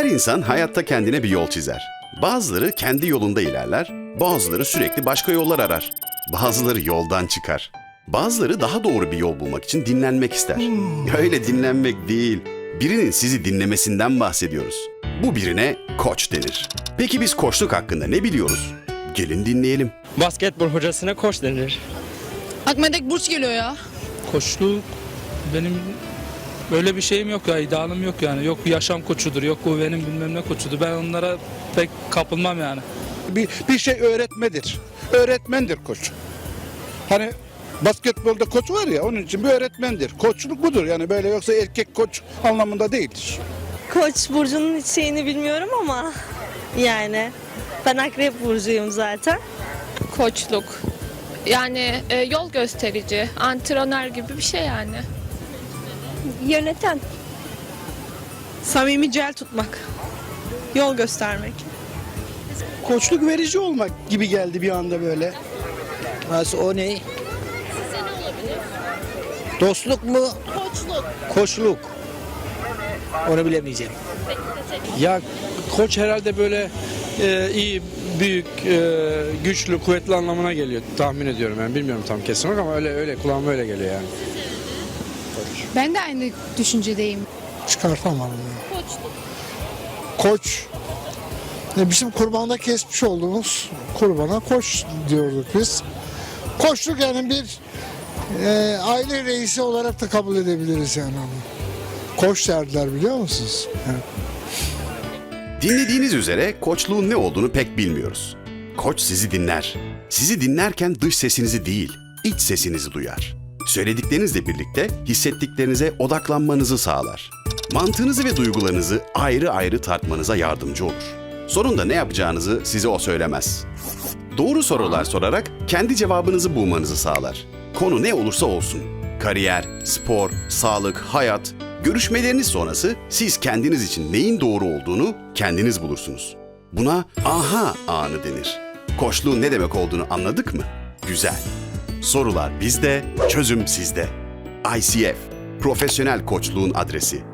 Her insan hayatta kendine bir yol çizer. Bazıları kendi yolunda ilerler, bazıları sürekli başka yollar arar. Bazıları yoldan çıkar. Bazıları daha doğru bir yol bulmak için dinlenmek ister. Öyle dinlenmek değil, birinin sizi dinlemesinden bahsediyoruz. Bu birine koç denir. Peki biz koçluk hakkında ne biliyoruz? Gelin dinleyelim. Basketbol hocasına koç denir. Aklıma direkt burç geliyor ya. Koçluk benim böyle bir şeyim yok ya idealım yok yani. Yok yaşam koçudur, yok bu benim bilmem ne koçudur. Ben onlara pek kapılmam yani. bir, bir şey öğretmedir. Öğretmendir koç. Hani basketbolda koç var ya onun için bir öğretmendir. Koçluk budur yani böyle yoksa erkek koç anlamında değildir. Koç burcunun şeyini bilmiyorum ama yani ben akrep burcuyum zaten. koçluk. Yani e, yol gösterici, antrenör gibi bir şey yani. Yöneten. Samimi cel tutmak. Yol göstermek. koçluk verici olmak gibi geldi bir anda böyle. Nasıl o ne? Dostluk mu? Koçluk. Koçluk. Onu bilemeyeceğim. Ya koç herhalde böyle e, iyi, büyük, e, güçlü, kuvvetli anlamına geliyor tahmin ediyorum ben bilmiyorum tam kesin olarak ama öyle öyle kulağıma öyle geliyor yani. Ben de aynı düşüncedeyim. Çıkartamadım. Koç. E, Bizim kurbanda kesmiş olduğumuz kurbana koç diyorduk biz. Koçluk yani bir e, aile reisi olarak da kabul edebiliriz yani onu. Koç derdiler biliyor musunuz? Evet. Dinlediğiniz üzere koçluğun ne olduğunu pek bilmiyoruz. Koç sizi dinler. Sizi dinlerken dış sesinizi değil, iç sesinizi duyar. Söylediklerinizle birlikte hissettiklerinize odaklanmanızı sağlar. Mantığınızı ve duygularınızı ayrı ayrı tartmanıza yardımcı olur. Sonunda ne yapacağınızı size o söylemez. Doğru sorular sorarak kendi cevabınızı bulmanızı sağlar. Konu ne olursa olsun. Kariyer, spor, sağlık, hayat, görüşmeleriniz sonrası siz kendiniz için neyin doğru olduğunu kendiniz bulursunuz. Buna aha anı denir. Koçluğun ne demek olduğunu anladık mı? Güzel. Sorular bizde, çözüm sizde. ICF, profesyonel koçluğun adresi.